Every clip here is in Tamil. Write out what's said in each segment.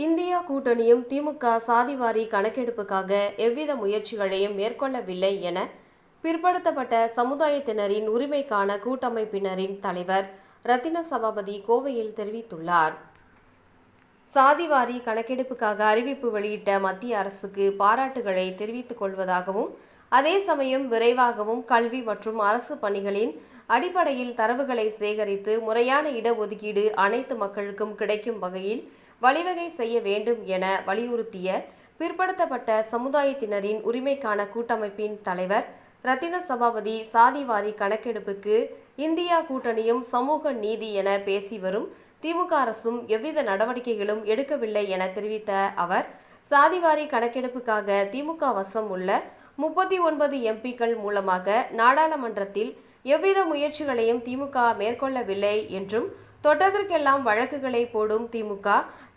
இந்தியா கூட்டணியும் திமுக சாதிவாரி கணக்கெடுப்புக்காக எவ்வித முயற்சிகளையும் மேற்கொள்ளவில்லை என பிற்படுத்தப்பட்ட சமுதாயத்தினரின் உரிமைக்கான கூட்டமைப்பினரின் தலைவர் ரத்தின சபாபதி கோவையில் தெரிவித்துள்ளார். சாதிவாரி கணக்கெடுப்புக்காக அறிவிப்பு வெளியிட்ட மத்திய அரசுக்கு பாராட்டுகளை தெரிவித்துக் கொள்வதாகவும் அதே சமயம் விரைவாகவும் கல்வி மற்றும் அரசு பணிகளின் அடிப்படையில் தரவுகளை சேகரித்து முறையான இடஒதுக்கீடு அனைத்து மக்களுக்கும் கிடைக்கும் வகையில் வழிவகை செய்ய வேண்டும் என வலியுறுத்திய பிற்படுத்தப்பட்ட சமுதாயத்தினரின் உரிமைக்கான கூட்டமைப்பின் தலைவர் ரத்தின சபாபதி சாதிவாரி கணக்கெடுப்புக்கு இந்தியா கூட்டணியும் சமூக நீதி என பேசி வரும் திமுக அரசும் எவ்வித நடவடிக்கைகளும் எடுக்கவில்லை என தெரிவித்த அவர் சாதிவாரி கணக்கெடுப்புக்காக திமுக வசம் உள்ள முப்பத்தி ஒன்பது எம்பிக்கள் மூலமாக நாடாளுமன்றத்தில் எவ்வித முயற்சிகளையும் திமுக மேற்கொள்ளவில்லை என்றும் தொட்டதற்கெல்லாம் வழக்குகளை போடும் திமுக.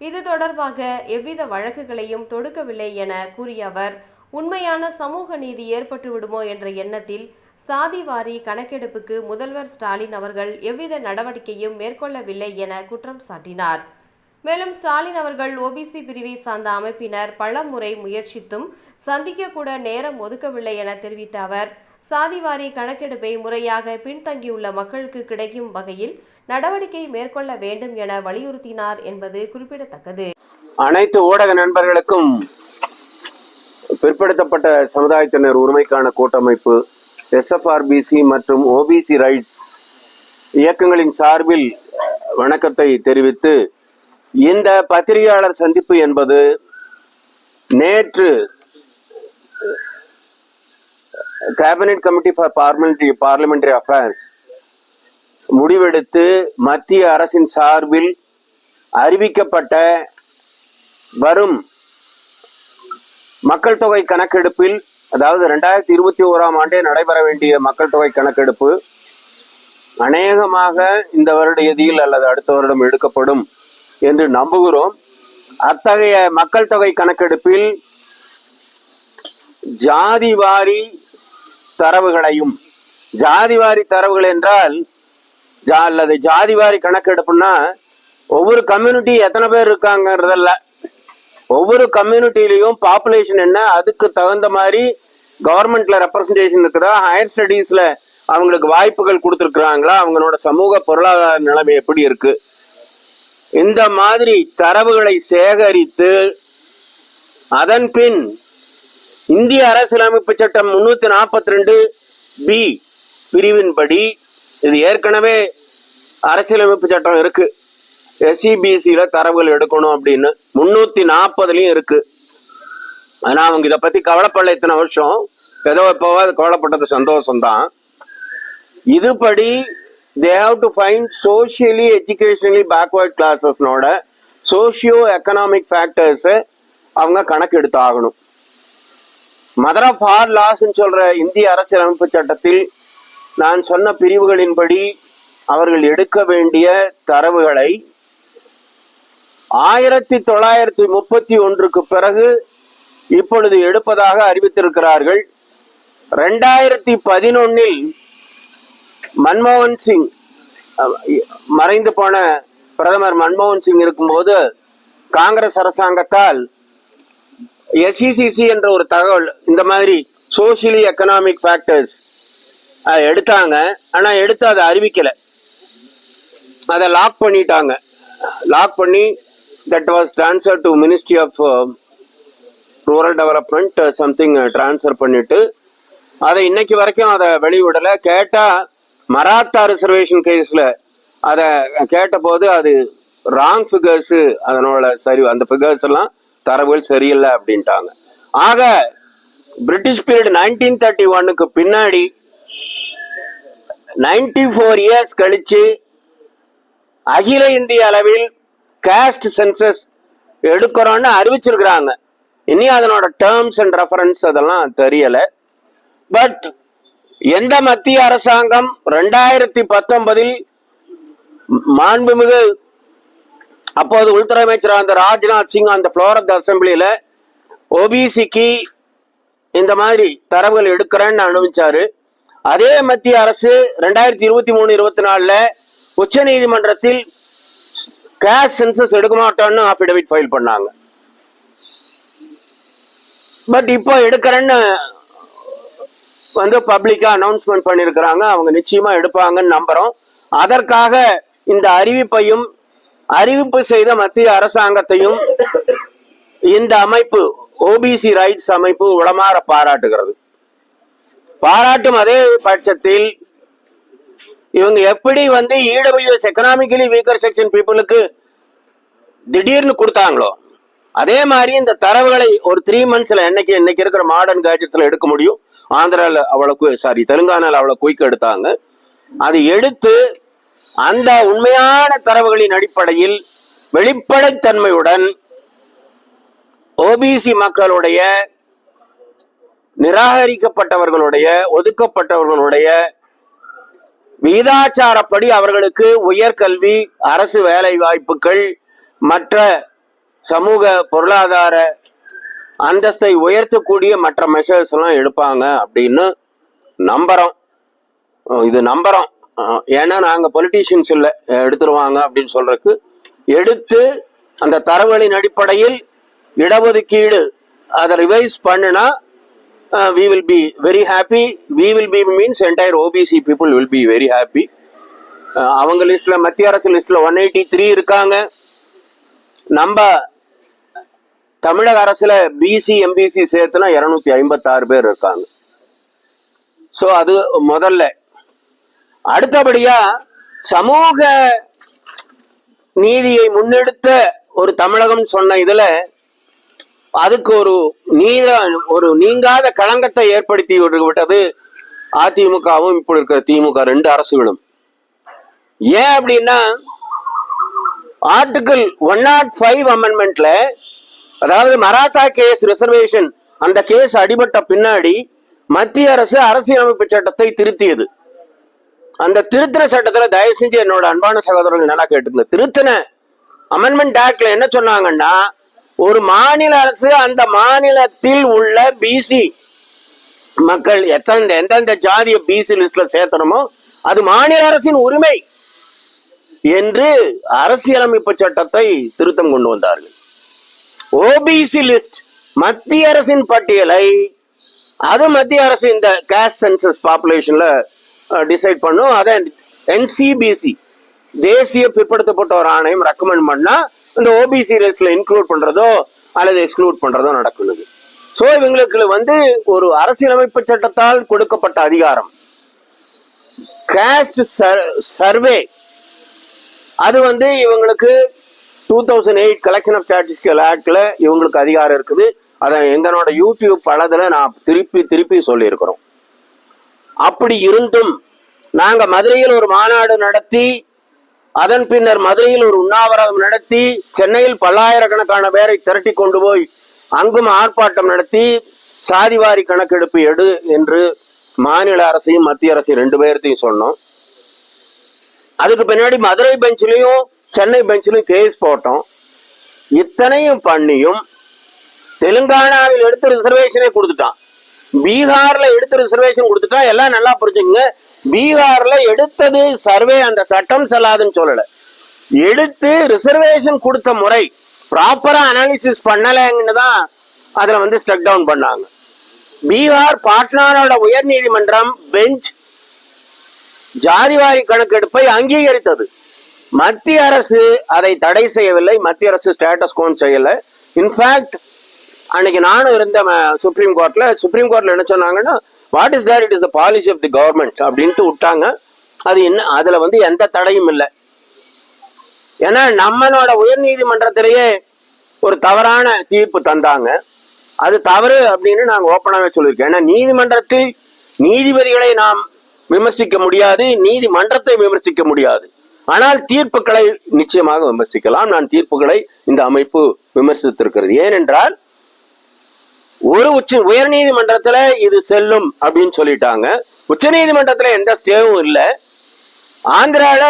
இது தொடர்பாக எவ்வித வழக்குகளையும் தொடுக்கவில்லை என கூறிய அவர் உண்மையான சமூக நீதி ஏற்பட்டு விடுமோ என்ற எண்ணத்தில் சாதிவாரி கணக்கெடுப்புக்கு முதல்வர் ஸ்டாலின் அவர்கள் எவ்வித நடவடிக்கையும் மேற்கொள்ளவில்லை என குற்றம் சாட்டினார். மேலும் ஸ்டாலின் அவர்கள் ஓபிசி பிரிவை சார்ந்த அமைப்பினர் பல முறை முயற்சித்தும் சந்திக்க கூட நேரம் ஒதுக்கவில்லை என தெரிவித்த அவர் சாதிவாரி கணக்கெடுப்பை முறையாக பின்தங்கியுள்ள மக்களுக்கு கிடைக்கும் வகையில் நடவடிக்கை மேற்கொள்ள வேண்டும் என வலியுறுத்தினார் என்பது குறிப்பிடத்தக்கது. அனைத்து ஊடக நண்பர்களுக்கும் பிற்படுத்தப்பட்ட சமுதாயத்தினர் உரிமைக்கான கூட்டமைப்பு எஸ்எஃப்ஆர்பிசி மற்றும் ஓபிசி ரைட்ஸ் இயக்கங்களின் சார்பில் வணக்கத்தை தெரிவித்து இந்த பத்திரிகையாளர் சந்திப்பு என்பது நேற்று cabinet committee for parliamentary parliamentary affairs முடிவெடுத்து மத்திய அரசின் சார்பில் அறிவிக்கப்பட்ட வரும் மக்கள் தொகை கணக்கெடுப்பில் அதாவது ரெண்டாயிரத்தி இருபத்தி ஓராம் ஆண்டே நடைபெற வேண்டிய மக்கள் தொகை கணக்கெடுப்பு அநேகமாக இந்த வருட இறுதியில் அல்லது அடுத்த வருடம் எடுக்கப்படும் என்று நம்புகிறோம். அத்தகைய மக்கள் தொகை கணக்கெடுப்பில் ஜாதி வாரி தரவுகளையும் ஜாதி வாரி தரவுகள் என்றால் ஜா அல்லது ஜாதி வாரி கணக்கெடுப்புன்னா ஒவ்வொரு கம்யூனிட்டி எத்தனை பேர் இருக்காங்கிறதல்ல. ஒவ்வொரு கம்யூனிட்டிலையும் பாப்புலேஷன் என்ன அதுக்கு தகுந்த மாதிரி கவர்மெண்ட்ல ரெப்ரசன்டேஷன் இருக்குதா? ஹையர் ஸ்டடீஸ்ல அவங்களுக்கு வாய்ப்புகள் கொடுத்துருக்குறாங்களா? அவங்களோட சமூக பொருளாதார நிலைமை எப்படி இருக்கு? இந்த மாதிரி தரவுகளை சேகரித்து அதன் பின் இந்திய அரசியலமைப்பு சட்டம் முன்னூத்தி நாற்பத்தி ரெண்டு பி பிரிவின்படி இது ஏற்கனவே அரசியலமைப்பு சட்டம் இருக்கு. எஸ்சிபிசியில தரவுகள் எடுக்கணும் அப்படின்னு முன்னூத்தி நாற்பதுலயும் இருக்கு. ஆனா அவங்க இதை பத்தி கவலைப்படல இத்தனை வருஷம். ஏதோ இப்போவாது கவலைப்பட்டது சந்தோஷம்தான். இதுபடி they have to find socially educationally backward கிளாஸஸ்னோட socio economic ஃபேக்டர்ஸை அவங்க கணக்கு எடுத்து ஆகணும் மதர் ஆஃப் ஆர் லாஸ்ன்னு சொல்ற இந்திய அரசியலமைப்பு சட்டத்தில் நான் சொன்ன பிரிவுகளின்படி அவர்கள் எடுக்க வேண்டிய தரவுகளை ஆயிரத்தி தொள்ளாயிரத்தி முப்பத்தி ஒன்றுக்கு பிறகு இப்பொழுது எடுப்பதாக அறிவித்திருக்கிறார்கள். ரெண்டாயிரத்தி பதினொன்னில் மன்மோகன் சிங் மறைந்து போன பிரதமர் மன்மோகன் சிங் இருக்கும்போது காங்கிரஸ் அரசாங்கத்தால் எஸ்இசிசி என்ற ஒரு தகவல் இந்த மாதிரி சோசியலி எக்கனாமிக் ஃபேக்டர்ஸ் அதை எடுத்தாங்க. ஆனால் எடுத்து அதை அறிவிக்கலை. அதை லாக் பண்ணிட்டாங்க. லாக் பண்ணி that was transfer to ministry of rural development something transfer பண்ணிட்டு அதை இன்னைக்கு வரைக்கும் அதை வெளிவிடலை கேட்டால் மராத்தா ரிசர்வேஷன் கேஸில் அதை கேட்டபோது அது ராங் ஃபிகர்ஸ் அதனோட சரி அந்த ஃபிகர்ஸ் எல்லாம் தரவுகள் சரியில்லை அப்படின்ட்டாங்க. ஆக பிரிட்டிஷ் பீரியட் நைன்டீன் தேர்ட்டி ஒன்னுக்கு பின்னாடி நைன்டி ஃபோர் இயர்ஸ் கழிச்சு அகில இந்திய அளவில் காஸ்ட் சென்சஸ் எடுக்கிறோன்னு அறிவிச்சிருக்கிறாங்க. இனி அதனோட டேர்ம்ஸ் அண்ட் ரெஃபரன்ஸ் அதெல்லாம் தெரியல. பட் எந்த மத்திய அரசாங்கம் ரெண்டாயிரத்தி பத்தொன்பதில் மாண்புமிகு அப்போது உள்துறை அமைச்சர் அந்த ராஜ்நாத் சிங் அந்த ஃப்ளோர் ஆஃப் த அசம்பிளியில ஓபிசிக்கு இந்த மாதிரி தரவுகள் எடுக்கிறேன்னு அனுபவிச்சாரு. அதே மத்திய அரசு ரெண்டாயிரத்தி இருபத்தி மூணு இருபத்தி நாலுல உச்ச நீதிமன்றத்தில் கேஷ் சென்சஸ் எடுக்க மாட்டோம்னு அபிடவிட் ஃபைல் பண்ணாங்க. பட் இப்போ எடுக்கிறேன்னு வந்து பப்ளிக்கா அனௌன்ஸ்மெண்ட் பண்ணியிருக்கிறாங்க அவங்க நிச்சயமா எடுப்பாங்கன்னு நம்புகிறோம் அதற்காக இந்த அறிவிப்பையும் அறிவிப்பு செய்த மத்திய அரசாங்கத்தையும் இந்த அமைப்பு ஓபிசி ரைட்ஸ் அமைப்பு உளமாற பாராட்டுகிறது. பாராட்டும் அதே பட்சத்தில் இவங்க எப்படி வந்து இடபிள்யூஎஸ் எக்கனாமிக்கலி வீக்கர் செக்ஷன் பீப்புளுக்கு திடீர்னு கொடுத்தாங்களோ அதே மாதிரி இந்த தரவுகளை ஒரு த்ரீ மந்த்ஸ்ல என்னைக்கு இன்னைக்கு இருக்கிற மாடர்ன் கேஜெட்ஸ்ல எடுக்க முடியும்? ஆந்திராவில் அவ்வளவு சாரி தெலுங்கானால அவ்வளவு குயிக் எடுத்தாங்க. அது எடுத்து அந்த உண்மையான தரவுகளின் அடிப்படையில் வெளிப்படைத்தன்மையுடன் ஓபிசி மக்களுடைய நிராகரிக்கப்பட்டவர்களுடைய ஒதுக்கப்பட்டவர்களுடைய விகிதாச்சாரப்படி அவர்களுக்கு உயர்கல்வி அரசு வேலை வாய்ப்புகள் மற்ற சமூக பொருளாதார அந்தஸ்தை உயர்த்தக்கூடிய மற்ற மெஷர்ஸ் எல்லாம் எடுப்பாங்க அப்படின்னு நம்புறோம். இது நம்புறோம். ஏன்னா நாங்க பொலிட்டீஷியன்ஸ் இல்லை. எடுத்துருவாங்க அப்படின்னு சொல்றதுக்கு எடுத்து அந்த தரவுகளின் அடிப்படையில் இடஒதுக்கீடு அதை ரிவைஸ் பண்ணுனா we will be very happy we will be means entire OBC people will be very happy அவங்க லிஸ்ட்ல மத்திய அரசு லிஸ்ட்ல ஒன் எயிட்டி த்ரீ இருக்காங்க. நம்ம தமிழக அரசுல பிசி எம்பிசி சேர்த்துனா இருநூத்தி ஐம்பத்தாறு பேர் இருக்காங்க. ஸோ அது முதல்ல. அடுத்தபடியா சமூக நீதியை முன்னெடுத்த ஒரு தமிழகம் சொன்ன இதுல அதுக்கு ஒரு நீர ஒரு நீங்காத களங்கத்தை ஏற்படுத்தி விட்டது அதிமுகவும் இப்படி இருக்கிற திமுக ரெண்டு அரசுகளும். ஏன் அப்படின்னா ஆர்டிகிள் ஒன் நாட் ஃபைவ் அமெண்ட்மெண்ட்ல அதாவது மராத்தா கேஸ் ரிசர்வேஷன் அந்த கேஸ் அடிபட்ட பின்னாடி மத்திய அரசு அரசியலமைப்பு சட்டத்தை திருத்தியது. அந்த திருத்தின சட்டத்துல தயவு செஞ்சு என்னோட அன்பான சகோதரர்கள் நல்லா கேட்டுங்க திருத்தின அமெண்ட்மெண்ட் ஆக்ட்ல என்ன சொன்னாங்கன்னா ஒரு மாநில அரசு அந்த மாநிலத்தில் உள்ள பிசி மக்கள் எத்தனை எந்தெந்த ஜாதிய பிசி லிஸ்ட்ல சேர்த்தணுமோ அது மாநில அரசின் உரிமை என்று அரசியலமைப்பு சட்டத்தை திருத்தம் கொண்டு வந்தார்கள். ஓபிசி லிஸ்ட் மத்திய அரசின் பட்டியலை அது மத்திய அரசு இந்த கேஸ் சென்சஸ் பாப்புலேஷன்ல டிசைட் பண்ணும். அதை என்சிபிசி தேசிய பிற்படுத்தப்பட்டோர் ஆணையம் ரெக்கமெண்ட் பண்ணா இந்த ஓபிசி லிஸ்ட்ல இன்க்ளூட் பண்றதோ அல்லது எக்ஸ்க்ளூட் பண்றதோ நடக்குது. ஸோ இவங்களுக்கு வந்து ஒரு அரசியலமைப்பு சட்டத்தால் கொடுக்கப்பட்ட அதிகாரம். கேஸ்ட் சர்வே அது வந்து இவங்களுக்கு two thousand eight collection of statistical ஆக்டில் இவங்களுக்கு அதிகாரம் இருக்குது. அதை எங்களோட யூடியூப் பலதில் நான் திருப்பி திருப்பி சொல்லியிருக்கிறோம். அப்படி இருந்தும் நாங்கள் மதுரையில் ஒரு மாநாடு நடத்தி அதன் பின்னர் மதுரையில் ஒரு உண்ணாவிரதம் நடத்தி சென்னையில் பல்லாயிரக்கணக்கான பேரை திரட்டி கொண்டு போய் அங்கும் ஆர்ப்பாட்டம் நடத்தி சாதிவாரி கணக்கெடுப்பு எடு என்று மாநில அரசையும் மத்திய அரசையும் ரெண்டு பேர்த்தையும் சொன்னோம். அதுக்கு பின்னாடி மதுரை பெஞ்சிலையும் சென்னை பெஞ்சிலையும் கேஸ் போட்டோம். இத்தனையும் பண்ணியும் தெலுங்கானாவில் எடுத்து ரிசர்வேஷனே கொடுத்துட்டான். பீகார்ல எடுத்து ரிசர்வேஷன் கொடுத்துட்டா எல்லாம் நல்லா புரிஞ்சுங்க பீகார்ல எடுத்தது சர்வே அந்த சட்டம் செல்லாதுன்னு சொல்லல. எடுத்து ரிசர்வேஷன் கொடுத்த முறை ப்ராப்பரா அனாலிசிஸ் பண்ணலைங்கன்னு தான் அதுல வந்து ஸ்டக் டவுன் பண்ணாங்க. பீகார் பாட்னாவோட உயர் நீதிமன்றம் பெஞ்ச் ஜாதிவாரி கணக்கெடுப்பை அங்கீகரித்தது. மத்திய அரசு அதை தடை செய்யவில்லை. மத்திய அரசு ஸ்டேட்டஸ் கோன் செய்யல. இன்ஃபேக்ட் அன்னைக்கு நானும் இருந்த சுப்ரீம் கோர்ட்ல சுப்ரீம் கோர்ட்ல என்ன சொன்னாங்கன்னா what is there it is the policy of the government அப்படின்ட்டு விட்டாங்க. அது என்ன அதுல வந்து எந்த தடையும் இல்லை. ஏன்னா நம்மளோட உயர் நீதிமன்றத்திலேயே ஒரு தவறான தீர்ப்பு தந்தாங்க. அது தவறு அப்படின்னு நாங்கள் ஓப்பனாகவே சொல்லியிருக்கோம். ஏன்னா நீதிமன்றத்தில் நீதிபதிகளை நாம் விமர்சிக்க முடியாது நீதிமன்றத்தை விமர்சிக்க முடியாது. ஆனால் தீர்ப்புகளை நிச்சயமாக விமர்சிக்கலாம். நான் தீர்ப்புகளை இந்த அமைப்பு விமர்சித்திருக்கிறது. ஏனென்றால் ஒரு உச்ச உயர் நீதிமன்றத்துல இது செல்லும் அப்படின்னு சொல்லிட்டாங்க. உச்ச நீதிமன்றத்துல எந்த ஸ்டேவும் இல்லை. ஆந்திரால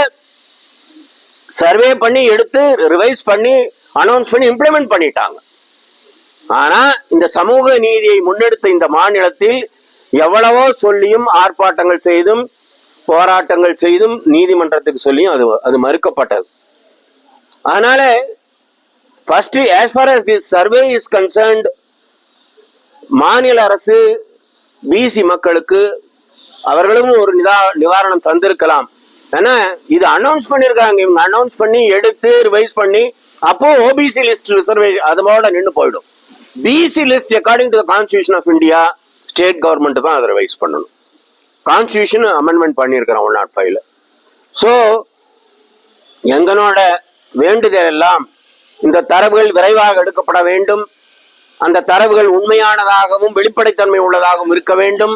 சர்வே பண்ணி எடுத்து ரிவைஸ் பண்ணி அனௌன்ஸ் பண்ணி இம்ப்ளிமெண்ட் பண்ணிட்டாங்க. ஆனா இந்த சமூக நீதியை முன்னெடுத்த இந்த மாநிலத்தில் எவ்வளவோ சொல்லியும் ஆர்ப்பாட்டங்கள் செய்தும் போராட்டங்கள் செய்தும் நீதிமன்றத்துக்கு சொல்லியும் அது அது மறுக்கப்பட்டது. அதனால first as far as this survey is concerned மாநில அரசு பிசி மக்களுக்கு அவர்களும் ஒரு நிதா நிவாரணம் தந்திருக்கலாம். ஏன்னா இது அனௌன்ஸ் பண்ணியிருக்காங்க இவங்க அனௌன்ஸ் பண்ணி எடுத்து ரிவைஸ் பண்ணி அப்போ ஓபிசி லிஸ்ட் ரிசர்வேஷன் அதோட நின்று போயிடும். BC list according to constitution of India state government தான் அதை ரிவைஸ் பண்ணணும். கான்ஸ்டியூஷன் அமெண்ட்மெண்ட் பண்ணியிருக்கிறோம் ஒன் நாட் ஃபைவ்ல ஸோ எங்களோட வேண்டுதல் எல்லாம் இந்த தரவுகள் விரைவாக எடுக்கப்பட வேண்டும். அந்த தரவுகள் உண்மையானதாகவும் வெளிப்படைத்தன்மை உள்ளதாகவும் இருக்க வேண்டும்.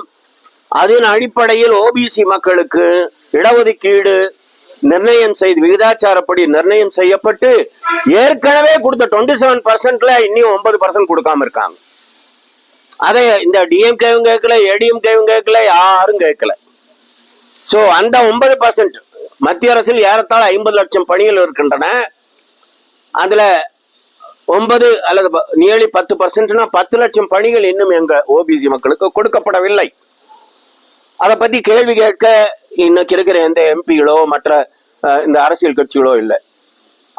அதன் அடிப்படையில் ஓபிசி மக்களுக்கு இடஒதுக்கீடு நிர்ணயம் செய்து விகிதாச்சாரப்படி நிர்ணயம் செய்யப்பட்டு ஏற்கனவே கொடுத்த டுவெண்ட்டி செவன் பர்சன்ட்ல இன்னும் ஒன்பது பர்சன்ட் கொடுக்காம இருக்காங்க. அதை இந்த டிஎம்கேவும் கேட்கல ஏடிஎம்கேவும் கேட்கல யாரும் கேட்கல. சோ அந்த ஒன்பது பர்சன்ட் மத்திய அரசில் ஏறத்தாழ ஐம்பது லட்சம் பணிகள் இருக்கின்றன. அதுல ஒன்பது அல்லது நியர்லி பத்து பர்சன்ட்னா பத்து லட்சம் பணிகள் இன்னும் எங்க ஓபிசி மக்களுக்கு கொடுக்கப்படவில்லை. அதை பத்தி கேள்வி கேட்க இன்னைக்கு இருக்கிற எந்த எம்பிகளோ மற்ற இந்த அரசியல் கட்சிகளோ இல்லை.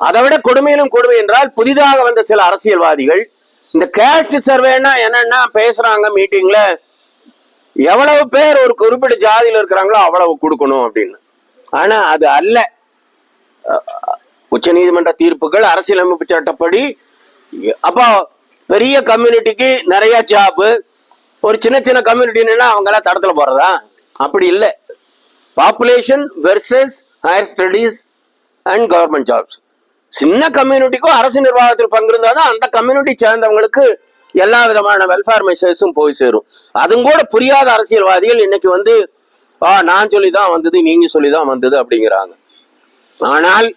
அதை விட கொடுமையிலும் கொடுமை என்றால் புதிதாக வந்த சில அரசியல்வாதிகள் இந்த கேஸ்ட் சர்வேனா என்னன்னா பேசுறாங்க மீட்டிங்ல எவ்வளவு பேர் ஒரு குறிப்பிட்ட ஜாதியில இருக்கிறாங்களோ அவ்வளவு கொடுக்கணும் அப்படின்னு. ஆனா அது அல்ல. உச்ச நீதிமன்ற தீர்ப்புகள் அரசியலமைப்பு சட்டப்படி அப்போ பெரிய கம்யூனிட்டிக்கு நிறைய ஜாப் ஒரு சின்ன சின்ன கம்யூனிட்டின்னா அவங்க எல்லாம் தடத்துல போறதா? அப்படி இல்லை. Population versus higher studies and government jobs சின்ன கம்யூனிட்டிக்கும் அரசு நிர்வாகத்தில் பங்கு இருந்தாதான் அந்த கம்யூனிட்டி சேர்ந்தவங்களுக்கு எல்லா விதமான வெல்ஃபேர் மெஷர்ஸும் போய் சேரும். அதுவும் கூட புரியாத அரசியல்வாதிகள் இன்னைக்கு வந்து ஆ நான் சொல்லி தான் வந்தது நீங்க சொல்லி தான் வந்தது அப்படிங்கிறாங்க. ஆனால்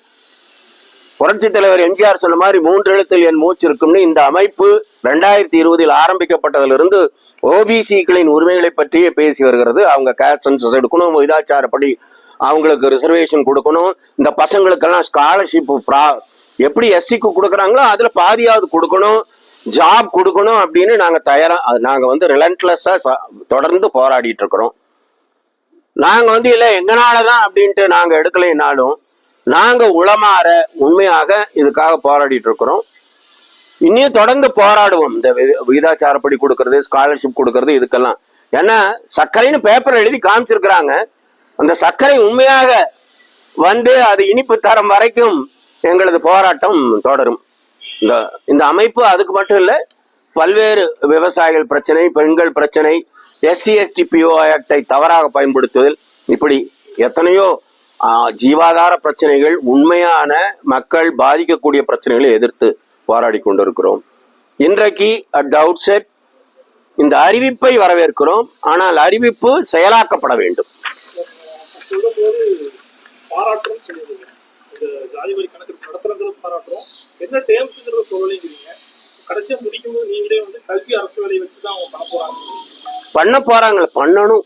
புரட்சி தலைவர் எம்ஜிஆர் சொன்ன மாதிரி மூன்று எழுத்தில் என் மூச்சு இருக்கும்னு இந்த அமைப்பு ரெண்டாயிரத்தி இருபதில் ஆரம்பிக்கப்பட்டதிலிருந்து ஓபிசிக்களின் உரிமைகளை பற்றியே பேசி வருகிறது. அவங்க கேஸ்ட் சென்சஸ் எடுக்கணும் விதாச்சாரப்படி அவங்களுக்கு ரிசர்வேஷன் கொடுக்கணும். இந்த பசங்களுக்கெல்லாம் ஸ்காலர்ஷிப் எப்படி எஸ்சிக்கு கொடுக்குறாங்களோ அதில் பாதியாவது கொடுக்கணும் ஜாப் கொடுக்கணும் அப்படின்னு நாங்கள் தயாராக அது வந்து ரிலண்ட்லெஸ்ஸாக தொடர்ந்து போராடிட்டு இருக்கிறோம். நாங்கள் வந்து இல்லை எங்கனால தான் அப்படின்ட்டு நாங்கள் எடுக்கலைனாலும் நாங்க உளமாற உண்மையாக இதுக்காக போராடிட்டு இருக்கிறோம் இன்னும் தொடர்ந்து போராடுவோம். இந்த விகிதாச்சாரப்படி கொடுக்கறது ஸ்காலர்ஷிப் கொடுக்கறது இதுக்கெல்லாம். ஏன்னா சர்க்கரைன்னு பேப்பர் எழுதி காமிச்சிருக்கிறாங்க. அந்த சர்க்கரை உண்மையாக வந்து அது இனிப்பு தரம் வரைக்கும் எங்களது போராட்டம் தொடரும். இந்த இந்த அமைப்பு அதுக்கு மட்டும் இல்லை பல்வேறு விவசாயிகள் பிரச்சனை பெண்கள் பிரச்சனை எஸ்சி எஸ்டி பிஓ ஆக்டை தவறாக பயன்படுத்துவதில் இப்படி எத்தனையோ ஜீவாதார பிரச்சனைகள் உண்மையான மக்கள் பாதிக்கக்கூடிய பிரச்சனைகளை எதிர்த்து போராடி கொண்டிருக்கிறோம். இன்றைக்கு அட் அவுட் செட் இந்த அறிவிப்பை வரவேற்கிறோம். ஆனால் அறிவிப்பு செயலாக்கப்பட வேண்டும். பண்ண போறாங்க பண்ண போறாங்களே பண்ணணும்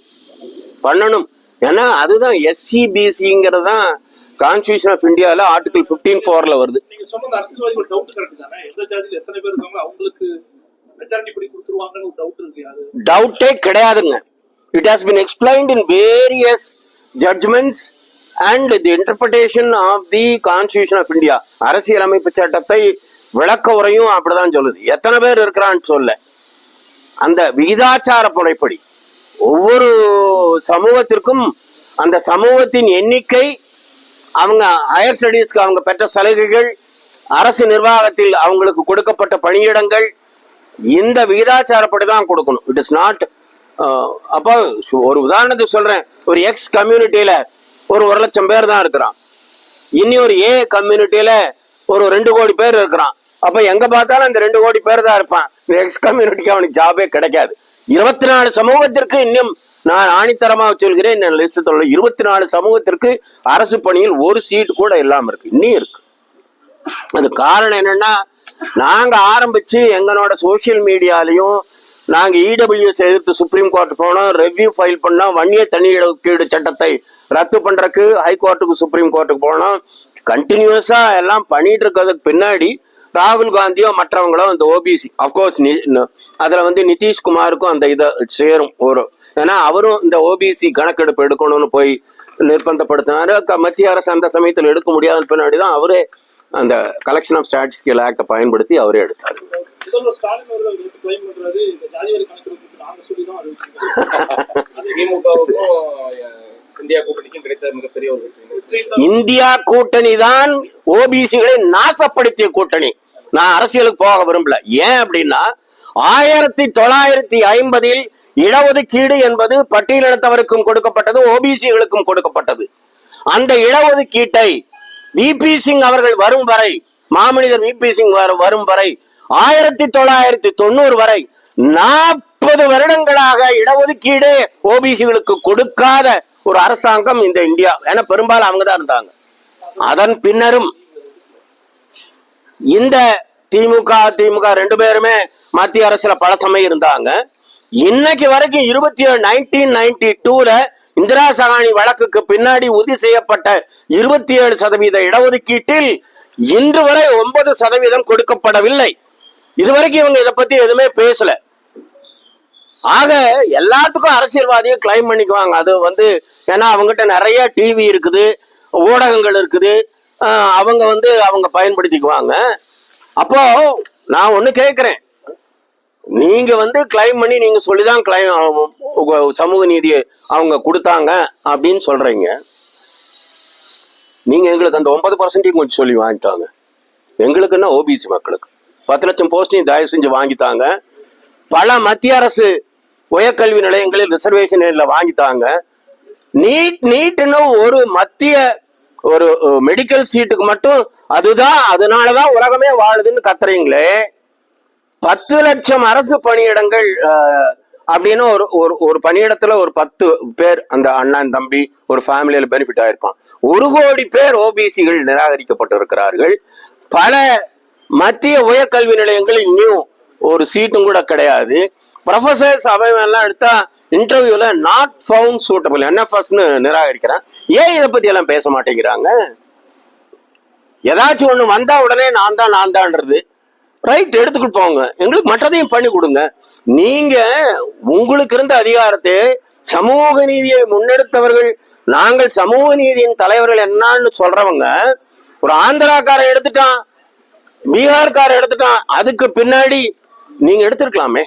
பண்ணணும் ஏன்னா அதுதான் எஸ்சி பிசிங்கிறது தான்? கான்ஸ்டியூஷன் ஆஃப் இந்தியாவில் ஆர்டிகல் ஃபிஃப்டீன் ஃபோரில் வருது டவுட்டே கிடையாதுங்க. It has been explained in various judgments and the interpretation of the constitution of India அரசியலமைப்பு சட்டத்தை விளக்க உரையும் அப்படிதான் சொல்லுது. எத்தனை பேர் இருக்கிறான்னு சொல்ல. அந்த விகிதாச்சார முறைப்படி. ஒவ்வொரு சமூகத்திற்கும் அந்த சமூகத்தின் எண்ணிக்கை அவங்க ஹையர் ஸ்டடீஸ்க்கு அவங்க பெற்ற சலுகைகள் அரசு நிர்வாகத்தில் அவங்களுக்கு கொடுக்கப்பட்ட பணியிடங்கள் இந்த விகிதாச்சாரப்படி தான் கொடுக்கணும். இட் இஸ் நாட் அப்போ ஒரு உதாரணத்துக்கு சொல்றேன். ஒரு எக்ஸ் கம்யூனிட்டியில ஒரு ஒரு லட்சம் பேர் தான் இருக்கிறான். இனி ஒரு ஏ கம்யூனிட்டியில ஒரு ரெண்டு கோடி பேர் இருக்கிறான். அப்ப எங்க பார்த்தாலும் அந்த ரெண்டு கோடி பேர் தான் இருப்பான். எக்ஸ் கம்யூனிட்டிக்கு அவனுக்கு ஜாபே கிடைக்காது. இருபத்தி நாலு சமூகத்திற்கு இன்னும் நான் ஆணித்தரமாக சொல்கிறேன் என் லிஸ்ட் சொல்ல இருபத்தி நாலு சமூகத்திற்கு அரசு பணியில் ஒரு சீட் கூட இல்லாமல் இருக்கு. இன்னும் இருக்கு. அது காரணம் என்னன்னா நாங்க ஆரம்பிச்சு எங்களோட சோஷியல் மீடியாலையும் நாங்க இடபிள்யூஎஸ் எதிர்த்து சுப்ரீம் கோர்ட் போனோம். ரெவ்யூ ஃபைல் பண்ணோம். வன்னிய தனி இடஒதுக்கீடு சட்டத்தை ரத்து பண்றதுக்கு ஹைகோர்ட்டுக்கு சுப்ரீம் கோர்ட்டுக்கு போனோம். கண்டினியூஸா எல்லாம் பண்ணிட்டு இருக்கிறதுக்கு பின்னாடி ராகுல் காந்தியோ மற்றவங்களோ அந்த ஓபிசி அப்கோர்ஸ் அதில் வந்து நிதிஷ்குமாருக்கும் அந்த இதை சேரும் ஒரு ஏன்னா அவரும் இந்த ஓபிசி கணக்கெடுப்பு எடுக்கணும்னு போய் நிர்பந்தப்படுத்தினாரு. மத்திய அரசு அந்த சமயத்தில் எடுக்க முடியாத பின்னாடி தான் அவரே அந்த கலெக்ஷன் ஆஃப் ஸ்டாட்டிஸ்டிக்கல் ஆக்டை பயன்படுத்தி அவரே எடுத்தார். இந்தியா கூட்டணி தான் ஓபிசிகளை நாசப்படுத்திய கூட்டணி. நான் அரசியலுக்கு போக விரும்பல. ஏன் அப்படின்னா ஆயிரத்தி தொள்ளாயிரத்தி ஐம்பதில் இடஒதுக்கீடு என்பது பட்டியலினத்தவருக்கும் கொடுக்கப்பட்டது ஓபிசிகளுக்கும் கொடுக்கப்பட்டது. அந்த இடஒதுக்கீட்டை விபி சிங் அவர்கள் வரும் வரை மாமனிதர் விபி சிங் வரும் வரை ஆயிரத்தி தொள்ளாயிரத்தி தொண்ணூறு வரை நாற்பது வருடங்களாக இடஒதுக்கீடு ஓபிசிகளுக்கு கொடுக்காத ஒரு அரசாங்கம் இந்த இந்தியா. ஏன்னா பெரும்பாலும் அவங்க தான் இருந்தாங்க. அதன் பின்னரும் இந்த திமுக திமுக ரெண்டு பேருமே மத்திய அரசுல பல சமயம் இருந்தாங்க. இன்னைக்கு வரைக்கும் இருபத்தி ஏழு நைன்டீன் நைன்டி டூல இந்திரா சகானி வழக்குக்கு பின்னாடி உறுதி செய்யப்பட்ட இருபத்தி ஏழு சதவீத இடஒதுக்கீட்டில் இன்று வரை ஒன்பது சதவீதம் கொடுக்கப்படவில்லை. இதுவரைக்கும் இவங்க இதை பத்தி எதுவுமே பேசல. ஆக எல்லாத்துக்கும் அரசியல்வாதியை கிளைம் பண்ணிக்குவாங்க. அது வந்து ஏன்னா அவங்ககிட்ட நிறைய டிவி இருக்குது ஊடகங்கள் இருக்குது. அவங்க வந்து அவங்க பயன்படுத்திக்குவாங்க. அப்போ நான் ஒன்று கேட்குறேன் நீங்க வந்து கிளைம் பண்ணி நீங்க சொல்லிதான் கிளைம் சமூக நீதியை அவங்க கொடுத்தாங்க அப்படின்னு சொல்றீங்க. நீங்க எங்களுக்கு அந்த ஒன்பது பர்சன்டையும் கொஞ்சம் சொல்லி வாங்கித்தாங்க. எங்களுக்குன்னா ஓபிசி மக்களுக்கு? பத்து லட்சம் போஸ்டையும் தயவு செஞ்சு வாங்கித்தாங்க. பல மத்திய அரசு உயர்கல்வி நிலையங்களில் ரிசர்வேஷன் வாங்கித்தாங்க. நீட் நீட்னு ஒரு மத்திய ஒரு மெடிக்கல் சீட்டுக்கு மட்டும் அதுதான் அதனாலதான் உலகமே வாழுதுன்னு கத்துறீங்களே. பத்து லட்சம் அரசு பணியிடங்கள் அப்படின்னு ஒரு ஒரு ஒரு பணியிடத்துல ஒரு பத்து பேர் அந்த அண்ணன் தம்பி ஒரு ஃபேமிலியில பெனிஃபிட் ஆயிருப்பான். ஒரு கோடி பேர் ஓபிசிகள் நிராகரிக்கப்பட்டிருக்கிறார்கள். பல மத்திய உயர்கல்வி நிலையங்களில் இன்னும் ஒரு சீட்டும் கூட கிடையாது. ப்ரொஃபசர்ஸ் எல்லாம் எடுத்தா இன்டர்வியூல நாட் ஃபவுண்ட் சூட்டபிள் என்எஃப்எஸ்னு நிராகரிக்கிறான். ஏன் இதை பத்தி எல்லாம் பேச மாட்டேங்கிறாங்க? ஏதாச்சும் ஒண்ணு வந்தா உடனே நான் தான் நான் தான்றது ரைட் எடுத்து போங்க. எங்களுக்கு மற்றதையும் பண்ணி கொடுங்க. நீங்க உங்களுக்கு இருந்த அதிகாரத்தை சமூக நீதியை முன்னெடுத்தவர்கள் நாங்கள் சமூக நீதியின் தலைவர்கள் என்னன்னு சொல்றவங்க ஒரு ஆந்திராக்காரன் எடுத்துட்டான் பீகார்காரன் எடுத்துட்டான் அதுக்கு பின்னாடி நீங்க எடுத்திருக்கலாமே.